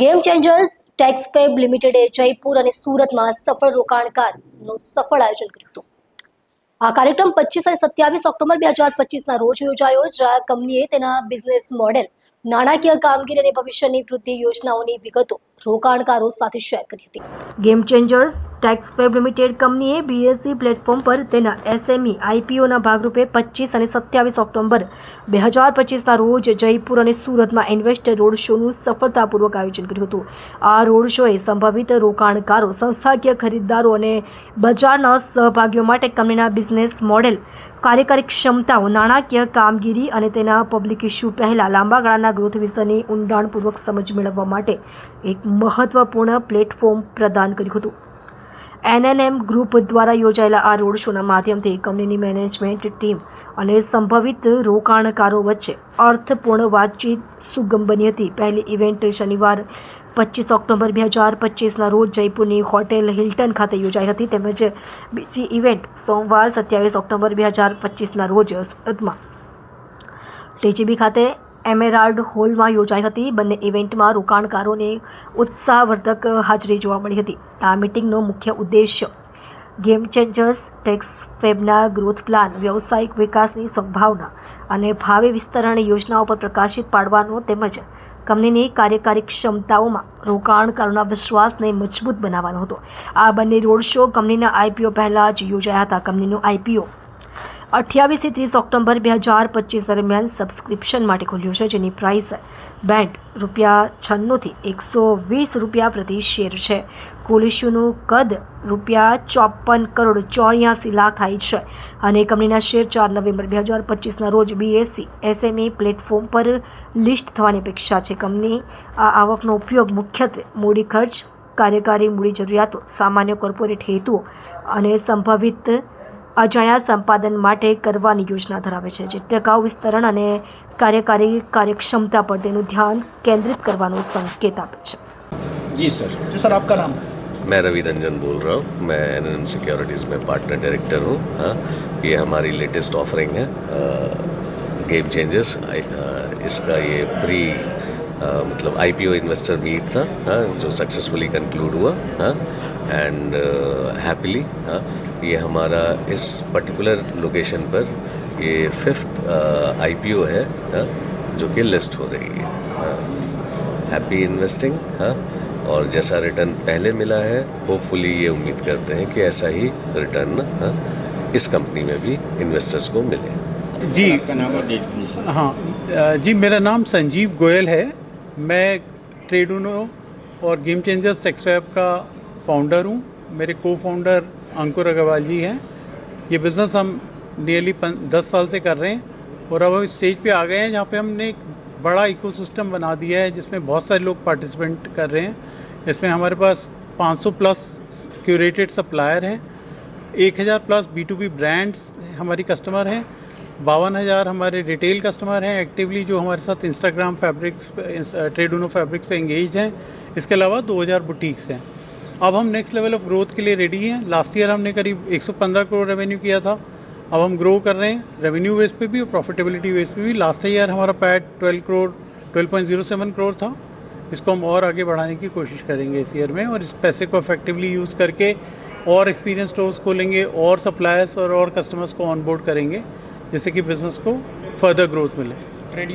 Game Changers Texfab લિમિટેડે જયપુર અને સુરતમાં સફળ રોકાણકારનું સફળ આયોજન કર્યું હતું. આ કાર્યક્રમ પચીસ અને સત્યાવીસ ઓક્ટોબર બે હજાર પચીસના રોજ યોજાયો, જ્યાં કંપનીએ તેના બિઝનેસ મોડેલ, નાણાકીય કામગીરી અને ભવિષ્યની વૃદ્ધિ યોજનાઓની વિગતો રોકાણકારો સાથે શેર કરી હતી. Game Changers Tex Web Limited કંપનીએ બીએસસી પ્લેટફોર્મ પર તેના એસએમઈ આઈપીઓના ભાગરૂપે પચીસ અને સત્યાવીસ ઓક્ટોબર બે હજાર પચીસના રોજ જયપુર અને સુરતમાં ઇન્વેસ્ટર રોડ શોનું સફળતાપૂર્વક આયોજન કર્યું હતું. આ રોડ શોએ સંભવિત રોકાણકારો, સંસ્થાકીય ખરીદદારો અને બજારના સહભાગીઓ માટે કંપનીના બિઝનેસ મોડેલ કાર્યકારી ક્ષમતાઓ, નાણાકીય કામગીરી અને તેના પબ્લિક ઇસ્યુ પહેલા લાંબા ગાળાના ગ્રોથ વિશેની ઊંડાણપૂર્વક સમજ મેળવવા માટે એક મહત્વપૂર્ણ પ્લેટફોર્મ પ્રદાન કર્યું હતું. એનએનએમ ગ્રુપ દ્વારા યોજાયેલા આ રોડ શોના માધ્યમથી કંપનીની મેનેજમેન્ટ ટીમ અને સંભવિત રોકાણકારો વચ્ચે અર્થપૂર્ણ વાતચીત સુગમ બની હતી. પહેલી ઇવેન્ટ શનિવાર પચીસ ઓક્ટોબર બે હજાર પચીસના રોજ જયપુરની હોટેલ હિલ્ટન ખાતે યોજાઈ હતી. તેમજ બીજી ઇવેન્ટ સોમવાર સત્યાવીસ ઓક્ટોબર બે હજાર પચીસના રોજ સુરતમાં. ટીજીબી ખાતે એમેરાલ્ડ હોલમાં યોજાઈ હતી. બંને ઇવેન્ટમાં રોકાણકારોને ઉત્સાહવર્ધક હાજરી જોવા મળી હતી. આ મિટિંગનો મુખ્ય ઉદ્દેશ્ય ગેમ ચેન્જર્સ, ટેક્સ ફેબના ગ્રોથ પ્લાન, વ્યવસાયિક વિકાસની સંભાવના અને ભાવિ વિસ્તરણ યોજનાઓ પર પ્રકાશિત પાડવાનો તેમજ કંપનીની કાર્યકારી ક્ષમતાઓમાં રોકાણકારોના વિશ્વાસને મજબૂત બનાવવાનો હતો. આ બંને રોડ શો કંપનીના આઈપીઓ પહેલાં જ યોજાયા હતા. કંપનીનું આઈપીઓ અઠ્યાવીસથી ત્રીસ ઓક્ટોબર બે હજાર પચીસ દરમિયાન સબસ્ક્રિપ્શન માટે ખોલ્યું છે, જેની પ્રાઇસ બેન્ડ રૂપિયા છન્નુંથી એકસો વીસ રૂપિયા પ્રતિ શેર છે. કુલ ઇસ્યુનું કદ રૂપિયા ચોપન કરોડ ચોર્યાસી લાખ થાય છે. અને કંપનીના શેર ચાર નવેમ્બર બે હજાર પચીસના રોજ બીએસસી એસએમઈ પ્લેટફોર્મ પર લિસ્ટ થવાની અપેક્ષા છે. કંપની આ આવકનો ઉપયોગ મુખ્યત્વે મૂડી ખર્ચ, કાર્યકારી મૂડી જરૂરિયાતો, સામાન્ય કોર્પોરેટ હેતુઓ અને સંભવિત અજાણ્યા સંપાદન માટે કરવાની યોજના ધરાવે છે જે ટકાઉ વિસ્તરણ અને કાર્યકારી કાર્યક્ષમતા પર તેનું ધ્યાન કેન્દ્રિત કરવાનો સંકેત આપે છે जी सर जी सर आपका नाम मैं रवि रंजन बोल रहा हूँ मैं एन एम सिक्योरिटीज़ में पार्टनर डायरेक्टर हूँ हाँ ये हमारी लेटेस्ट ऑफरिंग है गेम चेंजर्स इसका ये प्री मतलब आईपीओ इन्वेस्टर मीट था हाँ जो सक्सेसफुली कंक्लूड हुआ हाँ एंड हैप्पीली हाँ ये हमारा इस पर्टिकुलर लोकेशन पर ये फिफ्थ आईपीओ है हाँ जो कि लिस्ट हो रही है हैप्पी इन्वेस्टिंग हाँ और जैसा रिटर्न पहले मिला है होपफुली ये उम्मीद करते हैं कि ऐसा ही रिटर्न हाँ, इस कंपनी में भी इन्वेस्टर्स को मिले। जी। हाँ जी मेरा नाम संजीव गोयल है। मैं ट्रेडूनो और गेम चेंजर्स टेक्सवेब का फाउंडर हूँ। मेरे को फाउंडर अंकुर अग्रवाल जी हैं। ये बिज़नेस हम नियरली दस साल से कर रहे हैं और अब हम स्टेज पे आ गए हैं जहाँ पे हमने एक बड़ा इकोसिस्टम बना दिया है जिसमें बहुत सारे लोग पार्टिसिपेंट कर रहे हैं। इसमें हमारे पास 500 प्लस क्यूरेटेड सप्लायर हैं। 1000 plus B to B brands हमारी कस्टमर हैं। बावन हज़ार हमारे रिटेल कस्टमर हैं। एक्टिवली जो हमारे साथ इंस्टाग्राम फैब्रिक्स ट्रेड ट्रेडूनो फैब्रिक्स पे एंगेज हैं। इसके अलावा 2000 बुटीक्स हैं। अब हम नेक्स्ट लेवल ऑफ़ ग्रोथ के लिए रेडी हैं। लास्ट ईयर हमने करीब 115 करोड़ रेवेन्यू किया था। अब हम ग्रो कर रहे हैं रेवेन्यू बेस पे भी और प्रॉफिटेबिलिटी बेस पे भी। लास्ट ईयर हमारा पैट 12 करोड़ 12.07 करोड़ था। इसको हम और आगे बढ़ाने की कोशिश करेंगे इस ईयर में और इस पैसे को इफेक्टिवली यूज़ करके और एक्सपीरियंस स्टोर्स खोलेंगे, और सप्लायर्स और और कस्टमर्स को ऑनबोर्ड करेंगे, जिससे कि बिज़नेस को फर्दर ग्रोथ मिले।